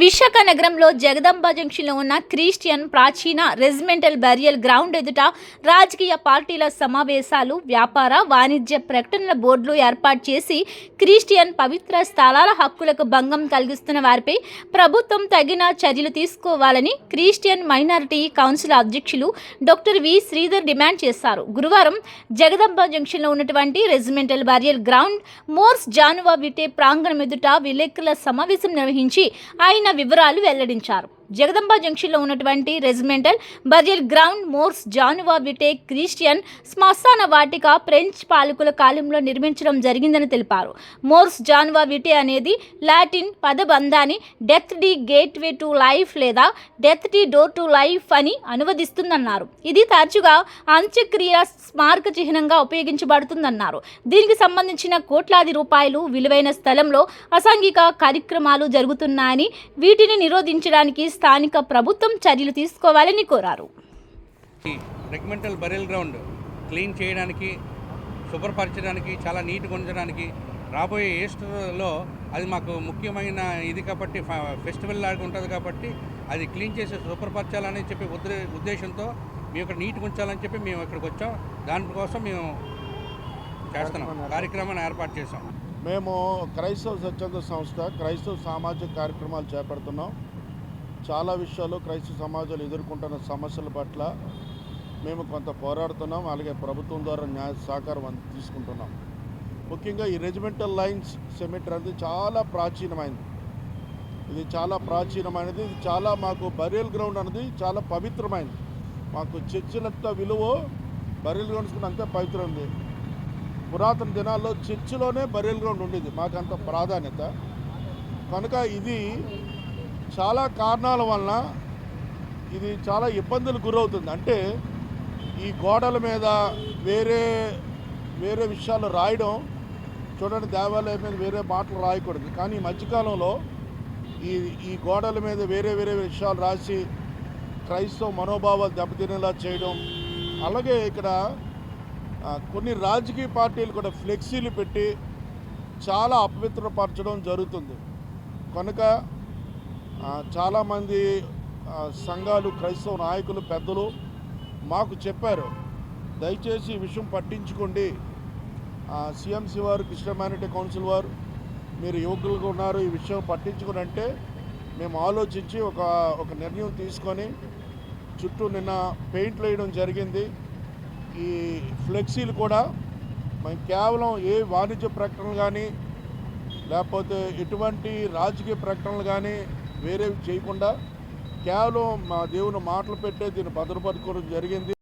విశాఖ నగరంలో జగదంబ జంక్షన్లో ఉన్న క్రిస్టియన్ ప్రాచీన రెజిమెంటల్ బరియల్ గ్రౌండ్ ఎదుట రాజకీయ పార్టీల సమావేశాలు వ్యాపార వాణిజ్య ప్రకటనల బోర్డులు ఏర్పాటు చేసి క్రిస్టియన్ పవిత్ర స్థలాల హక్కులకు భంగం కలిగిస్తున్న వారిపై ప్రభుత్వం తగిన చర్యలు తీసుకోవాలని క్రిస్టియన్ మైనారిటీ కౌన్సిల్ అధ్యక్షులు డాక్టర్ వి శ్రీధర్ డిమాండ్ చేశారు. గురువారం జగదంబ జంక్షన్లో ఉన్నటువంటి regimental burial ground Mors Janua Vitae ప్రాంగణం ఎదుట విలేకరుల సమావేశం నిర్వహించి ఆయన వివరాలు వెల్లడించారు. జగదంబ జంక్షన్లో ఉన్నటువంటి regimental burial ground Mors Janua Vitae Christian శ్మశాన వాటిక ఫ్రెంచ్ పాలకుల కాలంలో నిర్మించడం జరిగిందని తెలిపారు. మోర్స్ జానువా విటే అనేది Latin పదబంధాన్ని death the gateway to life లేదా death the door to life అని అనువదిస్తుందన్నారు. ఇది తరచుగా అంత్యక్రియ స్మారక చిహ్నంగా ఉపయోగించబడుతుందన్నారు. దీనికి సంబంధించిన కోట్లాది రూపాయలు విలువైన స్థలంలో అసాంఘిక కార్యక్రమాలు జరుగుతున్నాయని వీటిని నిరోధించడానికి స్థానిక ప్రభుత్వం చర్యలు తీసుకోవాలని కోరారు. ఈ రెగ్మెంటల్ బరెల్ గ్రౌండ్ క్లీన్ చేయడానికి శుభ్రపరచడానికి చాలా నీట్గా ఉంచడానికి రాబోయే ఈస్టర్లో అది మాకు ముఖ్యమైన ఇది కాబట్టి ఫ- ఫెస్టివల్ లాగా ఉంటుంది కాబట్టి అది క్లీన్ చేసి శుభ్రపరచాలని చెప్పి ఉద్దే ఉద్దేశంతో మేము ఇక్కడ నీట్గా ఉంచాలని చెప్పి మేము ఇక్కడికి వచ్చాం. దానికోసం మేము చేస్తున్నాం. కార్యక్రమాన్ని ఏర్పాటు చేసాం మేము క్రైస్తవ స్వచ్ఛంద సంస్థ క్రైస్తవ సామాజిక కార్యక్రమాలు చేపడుతున్నాం. చాలా విషయాలు క్రైస్తవ సమాజాలు ఎదుర్కొంటున్న సమస్యల పట్ల మేము కొంత పోరాడుతున్నాం. అలాగే ప్రభుత్వం ద్వారా న్యాయ సహకారం తీసుకుంటున్నాం. ముఖ్యంగా ఈ రెజిమెంటల్ లైన్స్ సెమిటర్ అనేది చాలా ప్రాచీనమైనది. ఇది చాలా ప్రాచీనమైనది. ఇది చాలా మాకు బరియల్ గ్రౌండ్ అనేది చాలా పవిత్రమైనది. మాకు చర్చిలంత విలువ బరియల్ గ్రౌండ్స్ కూడా అంతే పవిత్రం ఉంది. పురాతన దినాల్లో చర్చిలోనే బరియల్ గ్రౌండ్ ఉండేది. మాకు అంత ప్రాధాన్యత. కనుక ఇది చాలా కారణాల వలన ఇది చాలా ఇబ్బందులు గురవుతుంది. అంటే ఈ గోడల మీద వేరే వేరే విషయాలు రాయడం చూడండి దేవాలయం మీద వేరే మాటలు రాయకూడదు. కానీ ఈ మధ్యకాలంలో ఈ ఈ గోడల మీద వేరే వేరే విషయాలు రాసి క్రైస్తవ మనోభావాలు దెబ్బతినేలా చేయడం అలాగే ఇక్కడ కొన్ని రాజకీయ పార్టీలు కూడా ఫ్లెక్సీలు పెట్టి చాలా అపవిత్రపరచడం జరుగుతుంది. కనుక చాలామంది సంఘాలు క్రైస్తవ నాయకులు పెద్దలు మాకు చెప్పారు. దయచేసి ఈ విషయం పట్టించుకోండి. సిఎంసి వారు కృష్ణ హ్యుమానిటీ కౌన్సిల్ వారు మీరు యువకులుగా ఉన్నారు ఈ విషయం పట్టించుకుని అంటే మేము ఆలోచించి ఒక ఒక నిర్ణయం తీసుకొని చుట్టూ నిన్న పెయింట్లు వేయడం జరిగింది. ఈ ఫ్లెక్సీలు కూడా మేము కేవలం ఏ వాణిజ్య ప్రకటనలు కానీ లేకపోతే ఎటువంటి రాజకీయ ప్రకటనలు కానీ వేరేవి చేయకుండా కేవలం మా దేవుని మాటలు పెట్టే దీన్ని భద్రపరచుకోవడం జరిగింది.